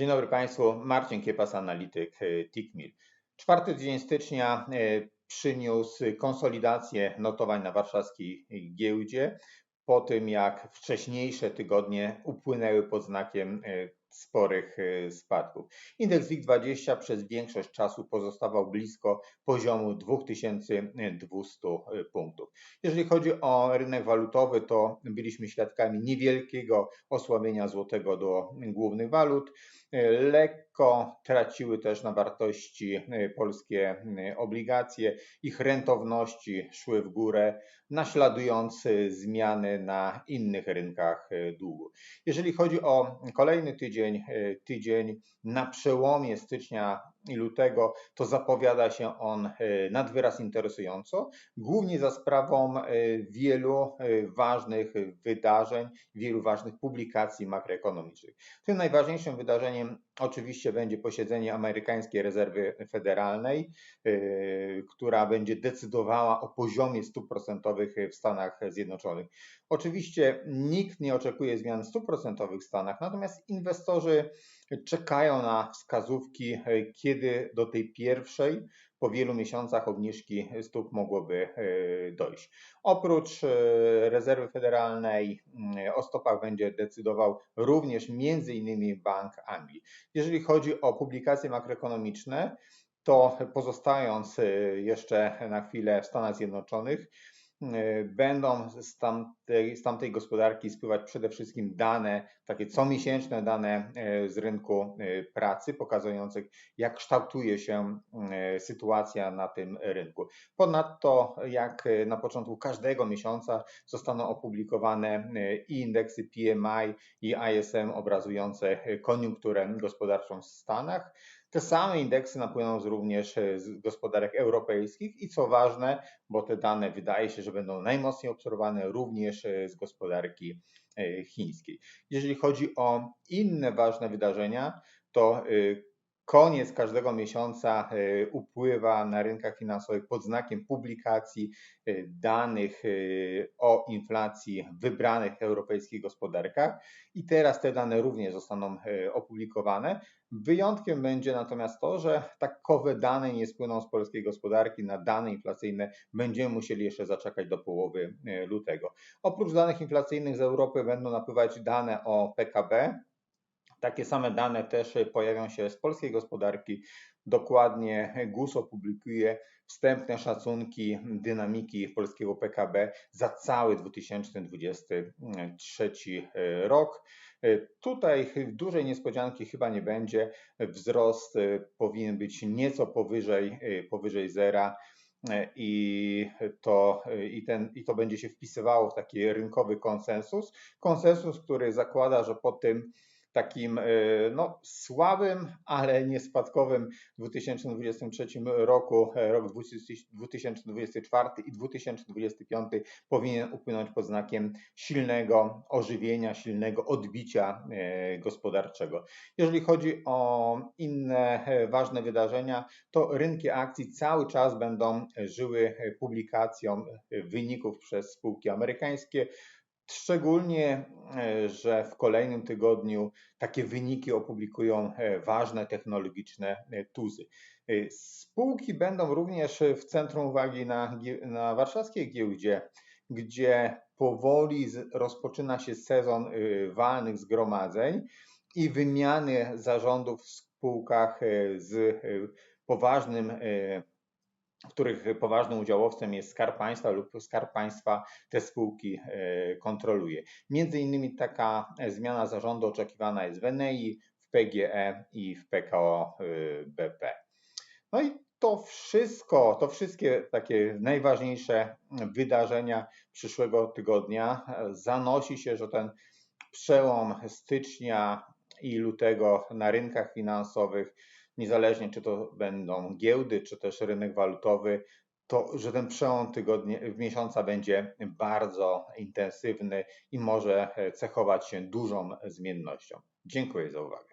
Dzień dobry Państwu, Marcin Kiepas, analityk e, TICMIL. Czwarty dzień stycznia e, przyniósł konsolidację notowań na warszawskiej giełdzie po tym jak wcześniejsze tygodnie upłynęły pod znakiem e, sporych e, spadków. Indeks WIG20 przez większość czasu pozostawał blisko poziomu 2200 e, punktów. Jeżeli chodzi o rynek walutowy, to byliśmy świadkami niewielkiego osłabienia złotego do głównych walut. Lekko traciły też na wartości polskie obligacje, ich rentowności szły w górę, naśladując zmiany na innych rynkach długu. Jeżeli chodzi o kolejny tydzień, tydzień na przełomie stycznia lutego, to zapowiada się on e, nad wyraz interesująco, głównie za sprawą e, wielu e, ważnych wydarzeń, wielu ważnych publikacji makroekonomicznych. Tym najważniejszym wydarzeniem oczywiście będzie posiedzenie amerykańskiej rezerwy federalnej, która będzie decydowała o poziomie stóp procentowych w Stanach Zjednoczonych. Oczywiście nikt nie oczekuje zmian stóp procentowych w Stanach, natomiast inwestorzy czekają na wskazówki, kiedy do tej pierwszej po wielu miesiącach obniżki stóp mogłoby e, dojść. Oprócz e, rezerwy federalnej mm, o stopach będzie decydował również między innymi Bank Anglii. Jeżeli chodzi o publikacje makroekonomiczne, to pozostając e, jeszcze na chwilę w Stanach Zjednoczonych, będą z tamtej, z tamtej gospodarki spływać przede wszystkim dane, takie comiesięczne dane e, z rynku e, pracy, pokazujące jak kształtuje się sytuacja na tym rynku. Ponadto, jak na początku każdego miesiąca zostaną opublikowane i indeksy PMI i ISM obrazujące koniunkturę gospodarczą w Stanach, te same indeksy napłyną również e, z gospodarek europejskich i co ważne, bo te dane wydaje się, że będą najmocniej obserwowane również e, z gospodarki e, chińskiej. Jeżeli chodzi o inne ważne wydarzenia, to koniec każdego miesiąca e, upływa na rynkach finansowych pod znakiem publikacji e, danych e, o inflacji w wybranych europejskich gospodarkach i teraz te dane również zostaną opublikowane. Wyjątkiem będzie natomiast to, że takowe dane nie spłyną z polskiej gospodarki, na dane inflacyjne będziemy musieli jeszcze zaczekać do połowy lutego. Oprócz danych inflacyjnych z Europy będą napływać dane o PKB, takie same dane też pojawią się z polskiej gospodarki. Dokładnie GUS opublikuje wstępne szacunki dynamiki polskiego PKB za cały 2023 rok. Tutaj dużej niespodzianki chyba nie będzie. Wzrost powinien być nieco powyżej, powyżej zera. I to, i, ten, I to będzie się wpisywało w taki rynkowy konsensus. Konsensus, który zakłada, że po tym takim e, no, słabym, ale nie spadkowym w 2023 roku, e, rok 2024 i 2025 powinien upłynąć pod znakiem silnego ożywienia, silnego odbicia e, gospodarczego. Jeżeli chodzi o inne ważne wydarzenia, to rynki akcji cały czas będą żyły publikacją wyników przez spółki amerykańskie. Szczególnie, e, że w kolejnym tygodniu takie wyniki opublikują e, ważne technologiczne e, tuzy. Spółki będą również w centrum uwagi na, na warszawskiej giełdzie, gdzie powoli rozpoczyna się sezon walnych zgromadzeń i wymiany zarządów w spółkach z poważnym w których poważnym udziałowcem jest Skarb Państwa lub Skarb Państwa te spółki e, kontroluje. Między innymi taka zmiana zarządu oczekiwana jest w Enei, w PGE i w PKO e, BP. No i to wszystko, to wszystkie takie najważniejsze wydarzenia przyszłego tygodnia zanosi się, że ten przełom stycznia i lutego na rynkach finansowych niezależnie czy to będą giełdy, czy też rynek walutowy, to że ten przełom tygodnie, miesiąca będzie bardzo intensywny i może cechować się dużą zmiennością. Dziękuję za uwagę.